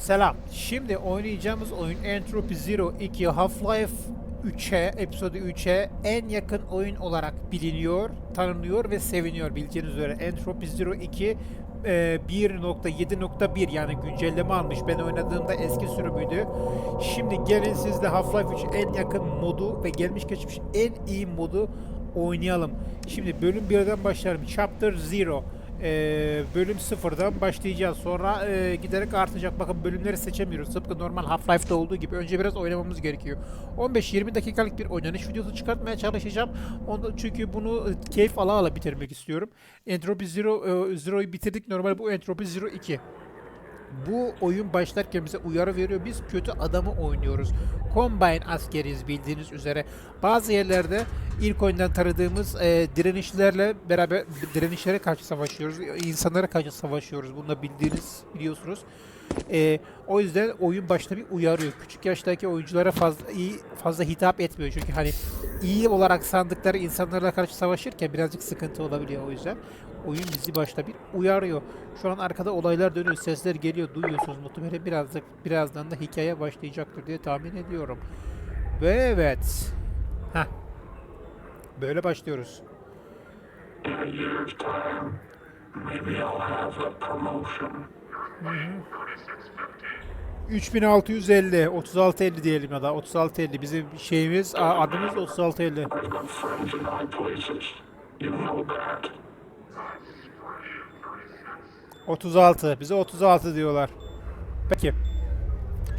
Selam. Şimdi oynayacağımız oyun Entropy Zero 2 Half-Life 3'e, Episode 3'e en yakın oyun olarak biliniyor, tanınıyor ve seviniyor bildiğiniz üzere. Entropy Zero 2 e, 1.7.1 yani güncelleme almış. Ben oynadığımda eski sürümüydü. Şimdi gelin sizle Half-Life 3 en yakın modu ve gelmiş geçmiş en iyi modu oynayalım. Şimdi bölüm 1'den başlayalım. Chapter 0. Ee, bölüm sıfırdan başlayacağız. Sonra e, giderek artacak. Bakın bölümleri seçemiyoruz. Tıpkı normal Half-Life'da olduğu gibi. Önce biraz oynamamız gerekiyor. 15-20 dakikalık bir oynanış videosu çıkartmaya çalışacağım. Onda, çünkü bunu e, keyif ala ala bitirmek istiyorum. Entropy Zero, e, Zero'yu bitirdik. Normal bu Entropy Zero 2. Bu oyun başlarken bize uyarı veriyor. Biz kötü adamı oynuyoruz. Combine askeriz bildiğiniz üzere. Bazı yerlerde ilk oyundan tanıdığımız e, direnişlerle beraber direnişlere karşı savaşıyoruz. İnsanlara karşı savaşıyoruz. Bunu da bildiğiniz biliyorsunuz. E, o yüzden oyun başta bir uyarıyor. Küçük yaştaki oyunculara fazla iyi fazla hitap etmiyor. Çünkü hani iyi olarak sandıkları insanlarla karşı savaşırken birazcık sıkıntı olabiliyor o yüzden. Oyun bizi başta bir uyarıyor. Şu an arkada olaylar dönüyor, sesler geliyor, duyuyorsunuz. Muhtemelen birazcık birazdan da hikaye başlayacaktır diye tahmin ediyorum. Ve evet. Heh. Böyle başlıyoruz. Promotion. 3650, 3650 diyelim ya da 3650 bizim şeyimiz, adımız 3650. 36. Bize 36 diyorlar. Peki.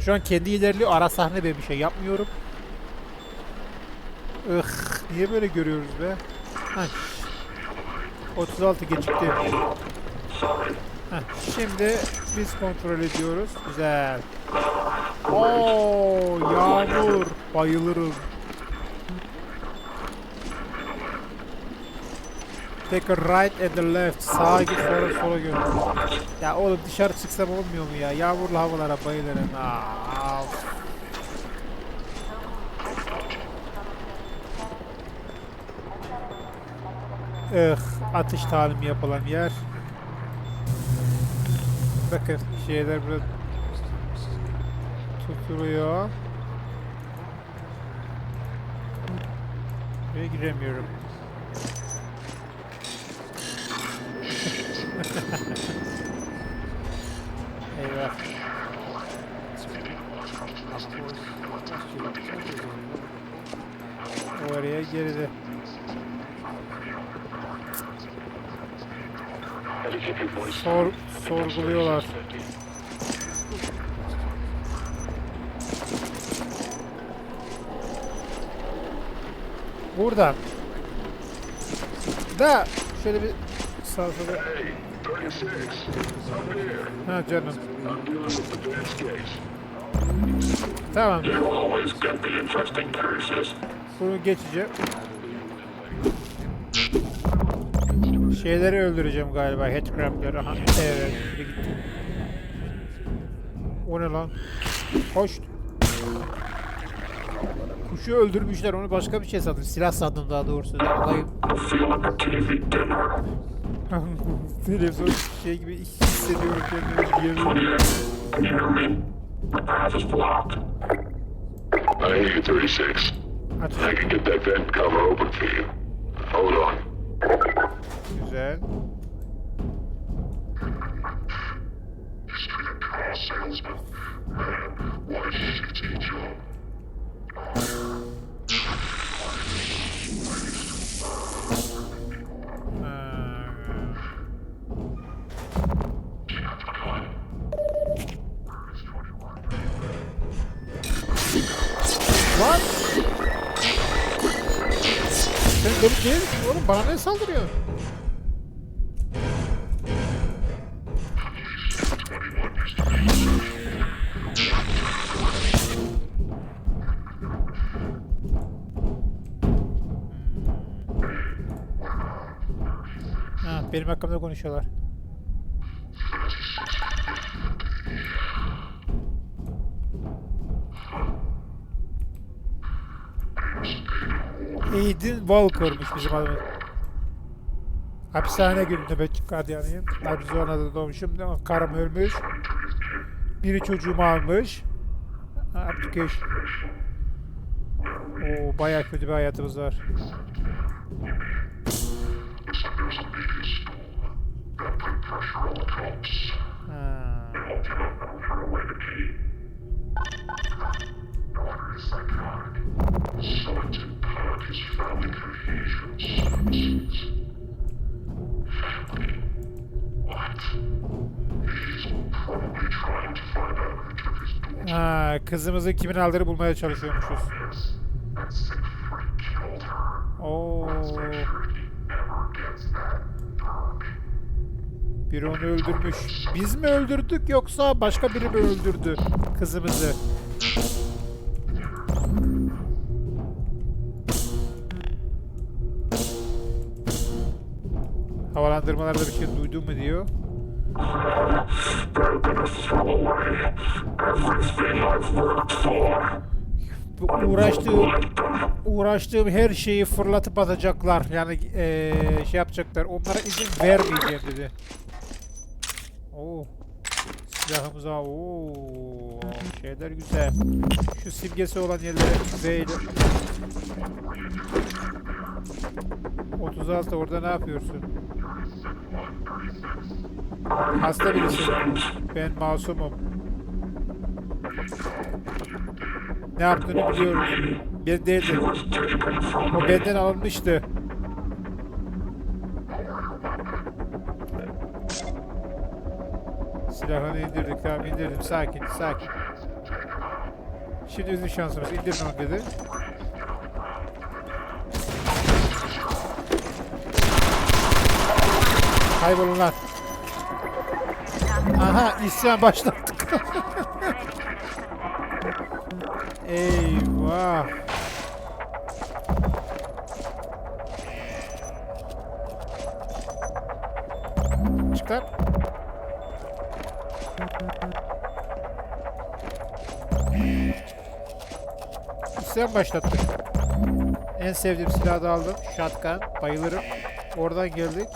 Şu an kendi ilerliyor. Ara sahne bir şey yapmıyorum. Ih, niye böyle görüyoruz be? Heh. 36 gecikti. Heh, şimdi biz kontrol ediyoruz. Güzel. Oo, yağmur. Bayılırım. Take a right and the left. Sağa git sonra sola gör. Ya oğlum dışarı çıksam olmuyor mu ya? Yağmurlu havalara bayılırım. Aa. Ih, atış talimi yapılan yer. Bakın şeyler burada tutuluyor. Buraya giremiyorum. Eyvah. Oraya geride. Sor, sorguluyorlar. Buradan. Da şöyle bir sağ sola. Hey, 36. I'm here. Ha canım. Tamam. Bunu geçeceğim. Şeyleri öldüreceğim galiba. Headcrab'ları. Aha. Evet. O ne lan? Hoş. Kuşu öldürmüşler. Onu başka bir şey sandım. Silah sandım daha doğrusu. Olayı I feel like a TV dinner. televizyon şey gibi hissediyorum kendimi. Bir yerim. You hear me? The path is blocked. I hear you, 36. Aç. I can get that vent cover open for you. Hold on. Güzel. Street car salesman. Man, why did you teach you? Deli değil oğlum? Bana ne saldırıyor? Benim hakkımda konuşuyorlar. Aiden Walker'mış bizim adımız. Hapishane günü nöbetçi gardiyanıyım. Arizona'da doğmuşum. Karım ölmüş. Biri çocuğumu almış. Application. Oo bayağı kötü bir hayatımız var. Ha. Ha, kızımızı kimin aldığını bulmaya çalışıyormuşuz. Oo. Biri onu öldürmüş. Biz mi öldürdük yoksa başka biri mi öldürdü kızımızı? Havalandırmalarda bir şey duydun mu diyor. Uğraştığım uğraştığım her şeyi fırlatıp atacaklar. Yani eee, şey yapacaklar. Onlara izin vermeyeceğim dedi. Oo. Silahımıza oo şeyler güzel. Şu simgesi olan yerlere ile 36 orada ne yapıyorsun? Hasta birisin. Ben masumum. Ne yaptığını biliyoruz. Ben değildim. O benden alınmıştı. Silahını indirdik tamam indirdim sakin sakin. Şimdi üzüm şansımız indirin onu dedi. Kaybolun lan. Aha isyan başlattık. Eyvah. İsyan başlattık. En sevdiğim silahı da aldım. Shotgun. Bayılırım. Oradan geldik.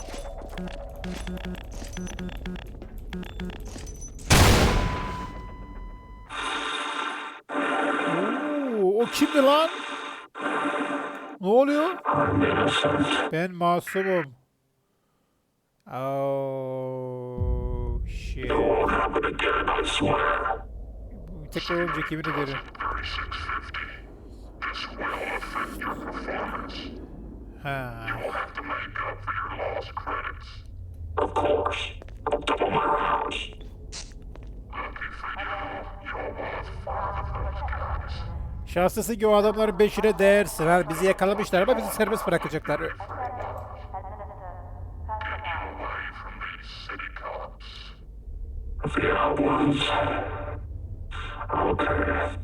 Oo, o kimdi lan? Ne oluyor? Ben masumum. Oh shit. Won't happen again, I swear. Bu tekrar olunca kimin ederim? Ha. Of course. I'll double my rounds. Şanslısın ki o adamların beşine değersin. Ha, bizi yakalamışlar ama bizi serbest bırakacaklar.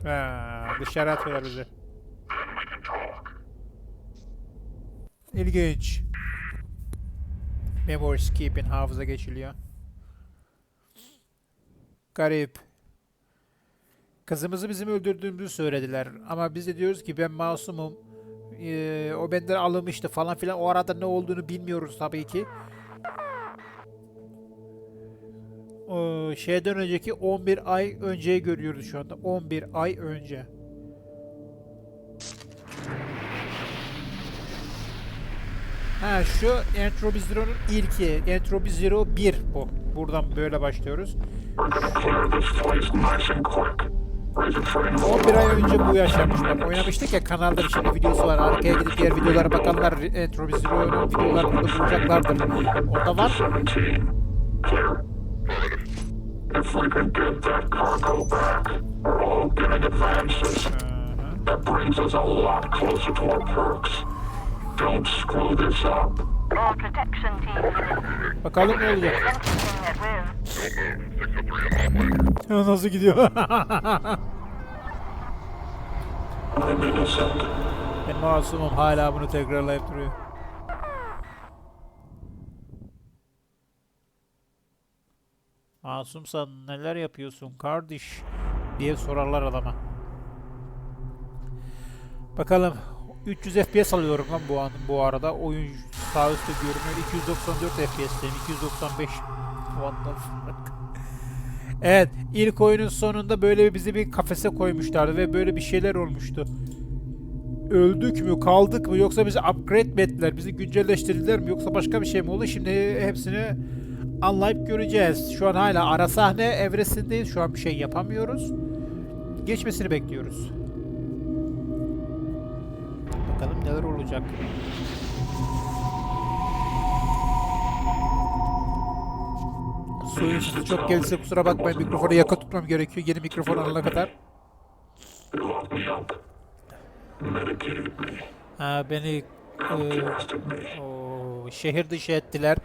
Ha, dışarı atıyorlar bizi. İlginç. Memory skipping hafıza geçiliyor. Garip. Kızımızı bizim öldürdüğümüzü söylediler. Ama biz de diyoruz ki ben masumum. Ee, o benden alınmıştı falan filan. O arada ne olduğunu bilmiyoruz tabii ki. Ee, şeyden önceki 11 ay önceyi görüyoruz şu anda. 11 ay önce. Ha şu Entropy Zero'nun ilki. Entropy Zero 1 bu. Buradan böyle başlıyoruz. We're gonna clear this place nice and quick. Raise a train 11 ay önce bu yaşanmış. Bak oynamıştık ya kanalda şey videosu var. Arkaya gidip diğer videolara bakanlar Entropy Zero'nun videolarını bulacaklardır. Onda var. 17. Clear. If we can get that cargo back, we're all getting advances. That brings us a lot closer to our perks. Don't screw this up. All protection team units. Bakalım ne olacak. Nasıl gidiyor? Ben masumum hala bunu tekrarlayıp duruyor. Masumsan neler yapıyorsun kardeş diye sorarlar adama. Bakalım 300 FPS alıyorum lan bu an bu arada. Oyun sağ üstte görünüyor. 294 FPS'teyim. 295. What the fuck? Evet, ilk oyunun sonunda böyle bizi bir kafese koymuşlardı ve böyle bir şeyler olmuştu. Öldük mü, kaldık mı yoksa bizi upgrade mi ettiler, bizi güncelleştirdiler mi yoksa başka bir şey mi oldu? Şimdi hepsini anlayıp göreceğiz. Şu an hala ara sahne evresindeyiz. Şu an bir şey yapamıyoruz. Geçmesini bekliyoruz. Neler olacak. Suyun sesi çok gelirse kusura bakmayın mikrofonu yakın tutmam gerekiyor yeni mikrofon alana kadar. Ha, beni e, o, şehir dışı ettiler.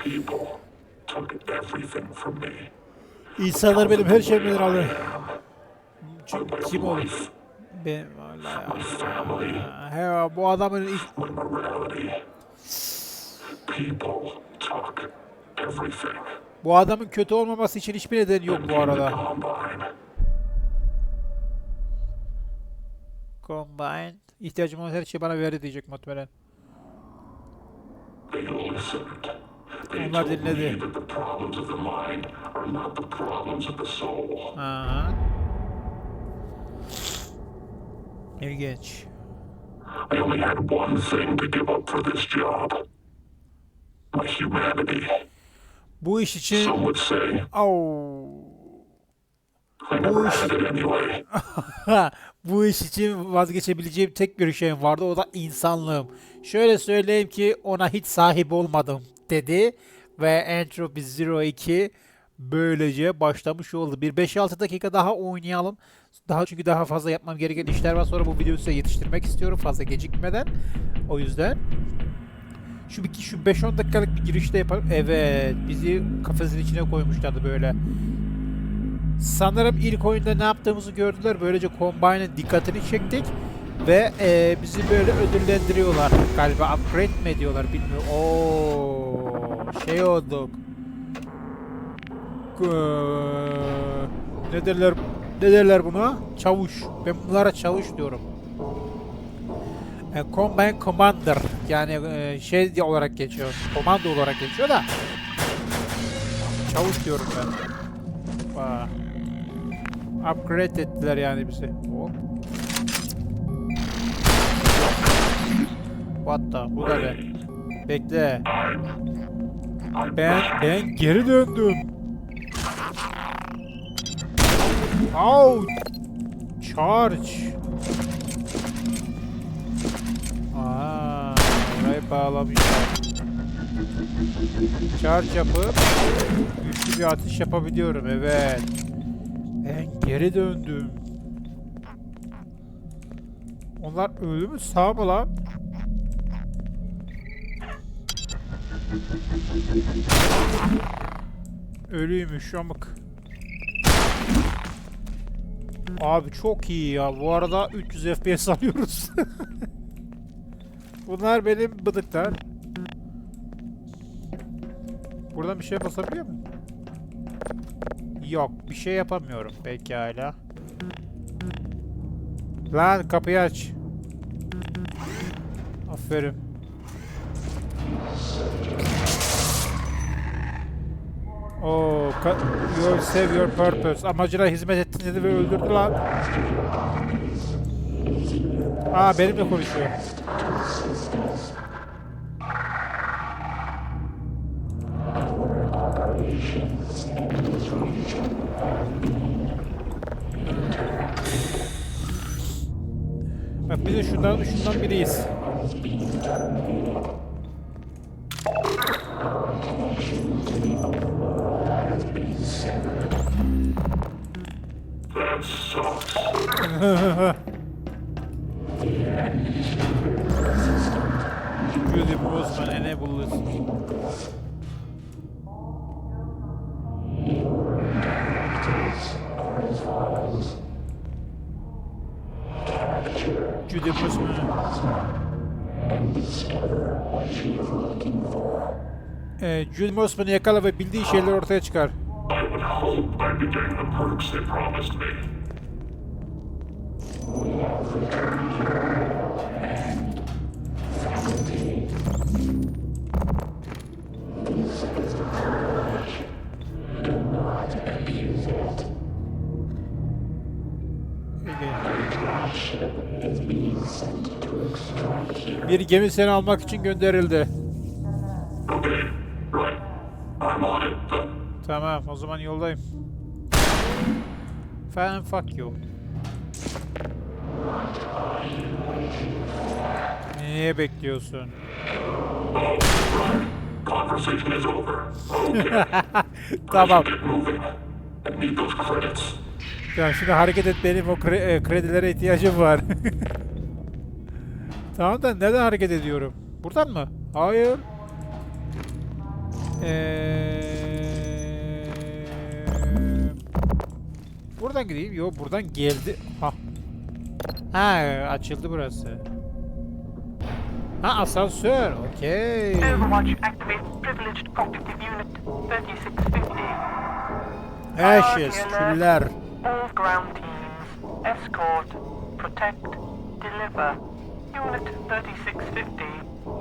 İnsanlar benim her şeyimi aldı. Kim, My kim o? life, Benim ya. He, bu adamın ilk- bu adamın kötü olmaması için hiçbir nedeni yok bu arada. Combine. İhtiyacım olan her şeyi bana verdi diyecek muhtemelen. Onlar dinledi. that İlginç. I only had one thing to give up for this job. My humanity. Bu iş için Some would say Au. I never had it anyway. Bu iş için vazgeçebileceğim tek bir şeyim vardı o da insanlığım. Şöyle söyleyeyim ki ona hiç sahip olmadım dedi ve Entropy Zero 2 böylece başlamış oldu. Bir 5-6 dakika daha oynayalım. Daha çünkü daha fazla yapmam gereken işler var. Sonra bu videoyu size yetiştirmek istiyorum fazla gecikmeden. O yüzden şu bir şu 5-10 dakikalık bir girişte yapalım. Evet, bizi kafesin içine koymuşlardı böyle. Sanırım ilk oyunda ne yaptığımızı gördüler. Böylece Combine'ın dikkatini çektik. Ve eee, bizi böyle ödüllendiriyorlar. Galiba upgrade mi ediyorlar bilmiyorum. Oo, şey olduk. Gı- Ne derler, ne derler buna? Çavuş. Ben bunlara çavuş diyorum. E, Combine Commander. Yani e, şey diye olarak geçiyor. Komando olarak geçiyor da. Çavuş diyorum ben. Vay. Upgrade ettiler yani bizi. Hop. What the? Bu da be. Bekle. Ben ben geri döndüm. Au! Charge. Aa, orayı bağlamışlar. Charge yapıp güçlü bir atış yapabiliyorum. Evet. Ben geri döndüm. Onlar ölü mü sağ mı lan? Ölüymüş amık. Abi çok iyi ya. Bu arada 300 FPS alıyoruz. Bunlar benim bıdıklar. Buradan bir şey basabiliyor muyum? Yok, bir şey yapamıyorum pekala. Lan kapıyı aç. Aferin. Oo, you save your purpose. Amacına hizmet ettin dedi ve öldürdü lan. Aa benimle konuşuyor. Bak biz de şundan, şundan biriyiz. Sucks. Judy Boseman enable this. Judy Boseman. Ee, Judy Boseman'ı yakala ve bildiği şeyler ortaya çıkar. I would hope I'd be getting the perks they promised me. Bir gemi seni almak için gönderildi. Tamam, o zaman yoldayım. Fan fuck you. Niye bekliyorsun? Tamam. Ya şimdi hareket et benim o kre- e, kredilere ihtiyacım var. tamam da neden hareket ediyorum? Buradan mı? Hayır. Eee... Buradan gideyim. Yok buradan geldi. Ha. Ha açıldı burası. Ha asansör. Okey. Overwatch activate privileged cognitive unit 3650. Ashes. Küller. All ground teams, escort, protect, deliver. Unit 3650,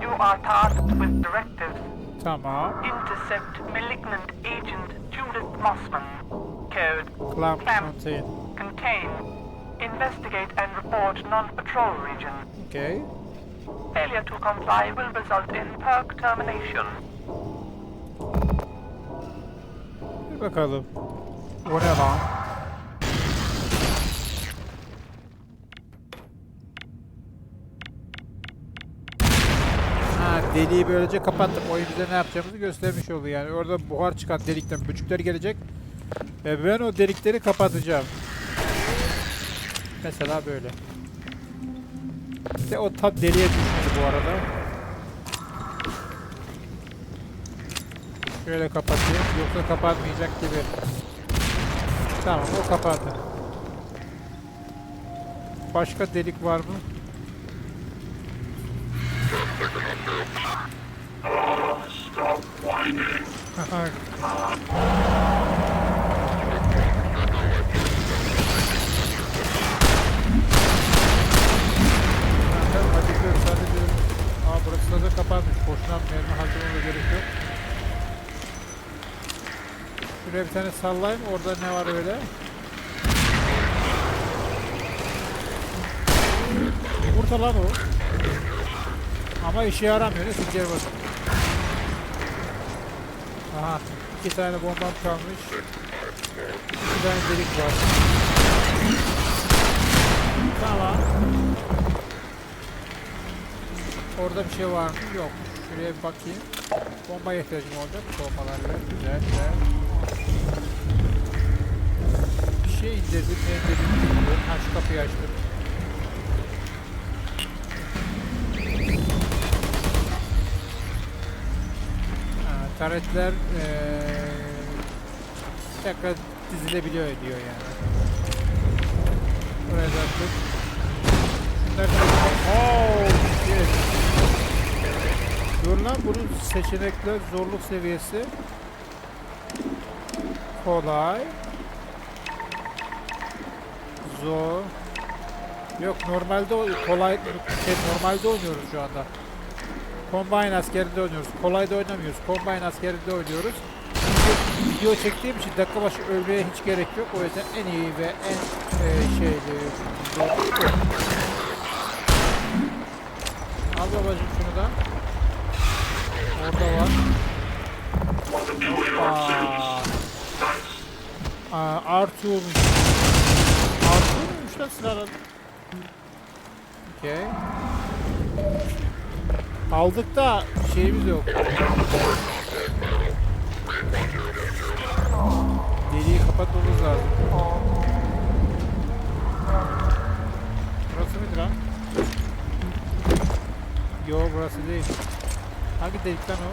you are tasked with directives. Tamam. Intercept malignant agent Judith Mossman. Code Clamp Clamp. contain. Contain. Investigate and report non-patrol region. Okey. Failure to comply will result in perk termination. Bir bakalım. O ne lan? Ha deliği böylece kapattım. Oyun bize ne yapacağımızı göstermiş oldu yani. Orada buhar çıkan delikten böcükler gelecek. Ve ben o delikleri kapatacağım. Mesela böyle. İşte o tam deliğe düşmedi bu arada. Şöyle kapatayım. Yoksa kapanmayacak gibi. Tamam o kapandı. Başka delik var mı? Stop whining. Burası da kapanmış. Boşuna mermi harcamama gerek yok. Şuraya bir tane sallayayım. Orada ne var öyle? Yumurta lan o. Ama işe yaramıyor. Geri bakın. Aha. iki tane bombam kalmış. İki tane delik var. Orada bir şey var mı? Yok. Şuraya bir bakayım. Bombaya ihtiyacım olacak. Bombalarla. Güzel güzel. Bir şey indirdim. Ne indirdim bilmiyorum. Ha şu kapıyı açtım. Ha, taretler eee tekrar dizilebiliyor diyor yani. Buraya da attık. Şunları Oh shit. Dur bunun seçenekler zorluk seviyesi. Kolay. Zor. Yok normalde kolay şey, normalde oynuyoruz şu anda. Combine askerinde oynuyoruz. Kolayda oynamıyoruz. Combine askerinde oynuyoruz. Video- video çektiğim için dakika başı ölmeye hiç gerek yok. O yüzden en iyi ve en e, şeyli. Al babacım şunu da Orada var. Aa, aa, olmuş. Artı olmuş lan sıraladı. Okey. Aldık da şeyimiz yok. Deliği kapatmamız lazım. Burası mıydı lan? Yo burası değil. Hangi delik o?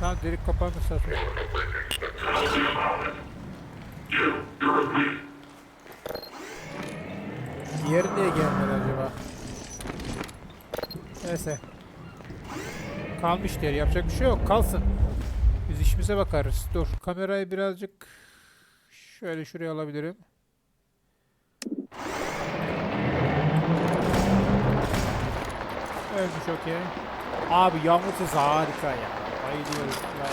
Tamam delik kapandı zaten. Diğeri niye gelmedi acaba? Neyse. Kalmış diğer yapacak bir şey yok kalsın. Biz işimize bakarız. Dur kamerayı birazcık şöyle şuraya alabilirim. Ölmüş okey. Abi yağmur sesi harika ya. Vay.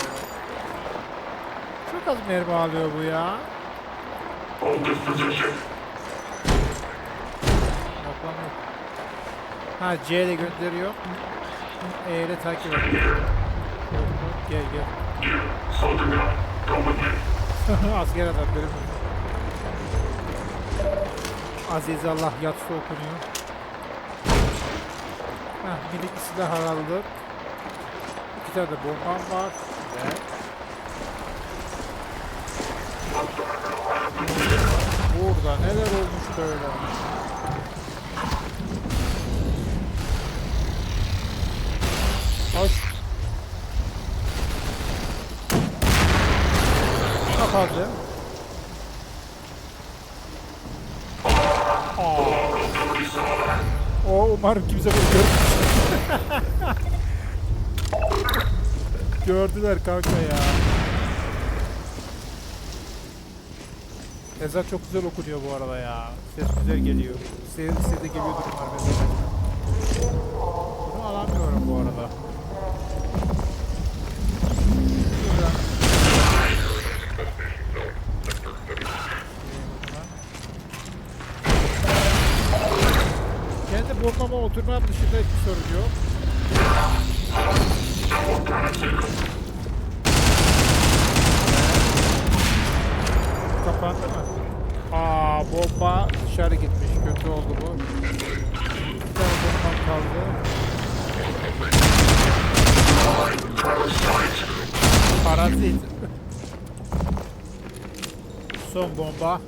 Çok az mermi alıyor bu ya. Yok. Ha C ile gönderiyor. E ile takip ediyor. Gel gel. Asker adam benim. Aziz Allah yatsı okunuyor. Heh, bir silah aldık. İki tane de bombam var. Güzel. Burada neler olmuş böyle? Hoş. Kapadı. Aa. O umarım kimse bunu görmüş. Gördüler kanka ya. Ezan çok güzel okunuyor bu arada ya. Ses güzel geliyor. Ses, size de geliyordur oturmam dışında hiçbir sorun yok. Kapandı mı? Aa bomba dışarı gitmiş. Kötü oldu bu. Bir tane bombam kaldı. Parazit. Son bomba.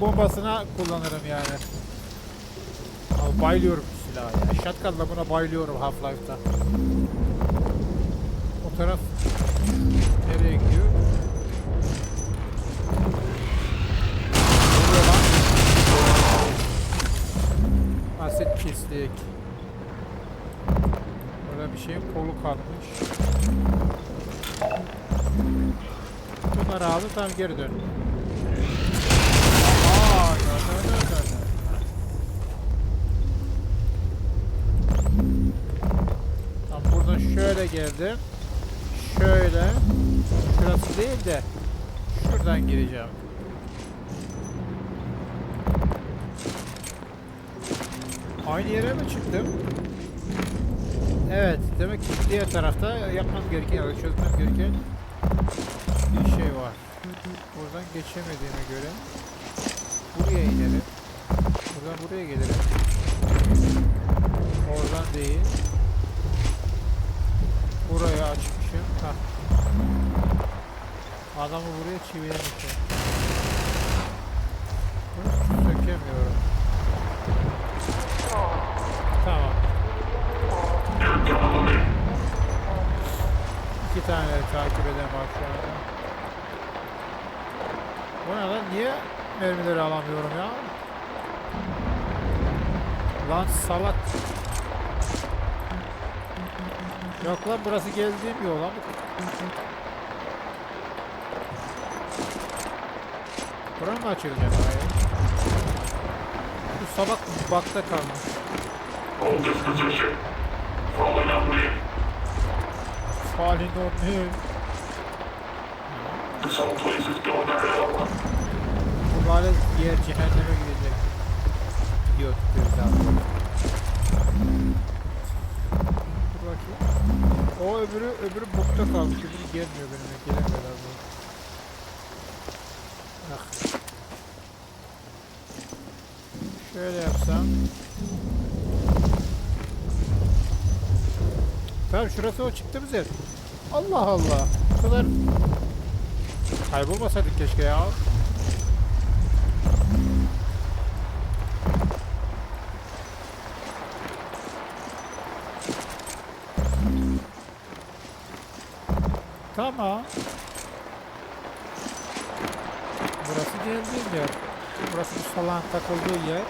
Bunun bombasına kullanırım yani. Abi bayılıyorum bu silaha ya. Shotgun'la buna bayılıyorum Half-Life'da. O taraf nereye gidiyor? Asit pislik. Burada bir şeyin kolu kalmış. Bunları aldı tamam geri dön. Tamam buradan şöyle geldim. Şöyle. Şurası değil de şuradan gireceğim. Aynı yere mi çıktım? Evet, demek ki diğer tarafta yapmam gereken, çözmem gereken bir şey var. Buradan geçemediğime göre buraya inelim. Buradan buraya gelirim. Oradan değil. Buraya açmışım. Hah. Adamı buraya çivilemişim. Sökemiyorum. Tamam. İki tane takip eden var şu anda. Bu ne lan? Niye mermileri alamıyorum ya? Lan salak. Yok lan burası geldiğim yol lan. Bura mı açılacak? Hayır. Bu salak bakta kalmış. Hold this position. Falling on me. Falling on me. This whole place is going to hell. Lanet yer cehenneme gidecek. Gidiyor tutuyoruz abi. Dur bakayım. O öbürü, öbürü bukta kalmış. Öbürü gelmiyor benimle. Gelemiyor abi. Ah. Şöyle yapsam. Tamam şurası o çıktığımız yer. Allah Allah. Bu kadar kaybolmasaydık keşke ya. Tamam. Burası geldiğim yer. Burası bu salağın takıldığı yer.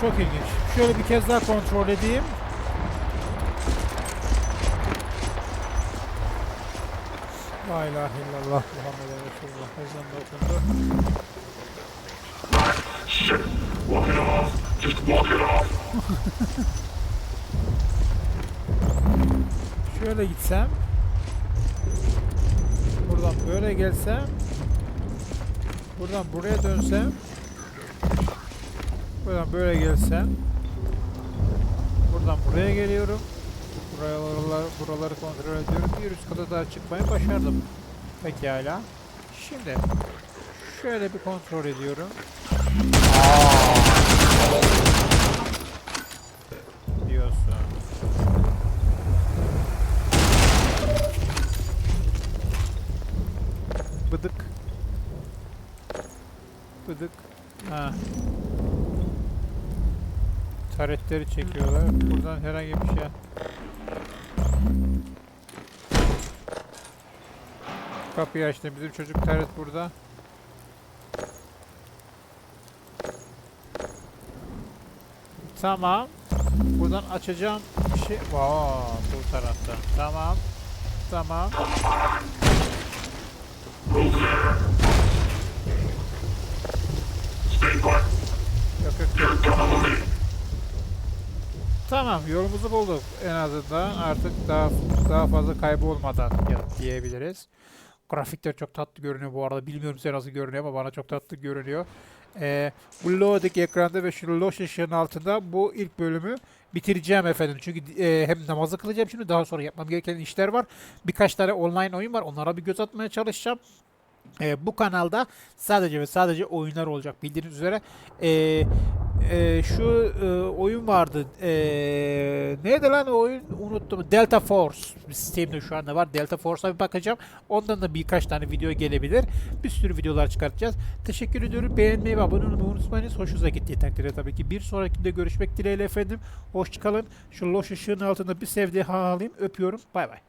Çok ilginç. Şöyle bir kez daha kontrol edeyim. La ilahe illallah Muhammed Resulullah ezan da okundu. Shit. Walk it off. Just walk it off. Şöyle gitsem. Buradan böyle gelsem. Buradan buraya dönsem. Buradan böyle gelsem. Buradan buraya geliyorum. Buraları, buraları kontrol ediyorum. Bir üst kata daha çıkmayı başardım. Pekala. Şimdi şöyle bir kontrol ediyorum. Diyorsun. Bıdık. Bıdık. Ha. Taretleri çekiyorlar. Buradan herhangi bir şey. Kapıyı açtım. Bizim çocuk taret burada. Tamam. Buradan açacağım bir şey. Vaa, bu taraftan. Tamam. Tamam. Yok yok. Tamam yolumuzu bulduk en azından artık daha daha fazla kaybolmadan ya- diyebiliriz. Grafikler çok tatlı görünüyor bu arada. Bilmiyorum size nasıl görünüyor ama bana çok tatlı görünüyor. Ee, bu loading ekranda ve şu loş ışığın altında bu ilk bölümü bitireceğim efendim. Çünkü e, hem namazı kılacağım şimdi daha sonra yapmam gereken işler var. Birkaç tane online oyun var. Onlara bir göz atmaya çalışacağım. Ee, bu kanalda sadece ve sadece oyunlar olacak bildiğiniz üzere. Ee, e, şu e, oyun vardı. Ee, neydi lan o oyun? Unuttum. Delta Force. Steam'de şu anda var. Delta Force'a bir bakacağım. Ondan da birkaç tane video gelebilir. Bir sürü videolar çıkartacağız. Teşekkür ediyorum. Beğenmeyi ve abone olmayı unutmayınız. Hoşunuza gittiği takdirde tabii ki. Bir sonrakinde görüşmek dileğiyle efendim. Hoşçakalın. Şu loş ışığın altında bir sevdiği alayım. Öpüyorum. Bay bay.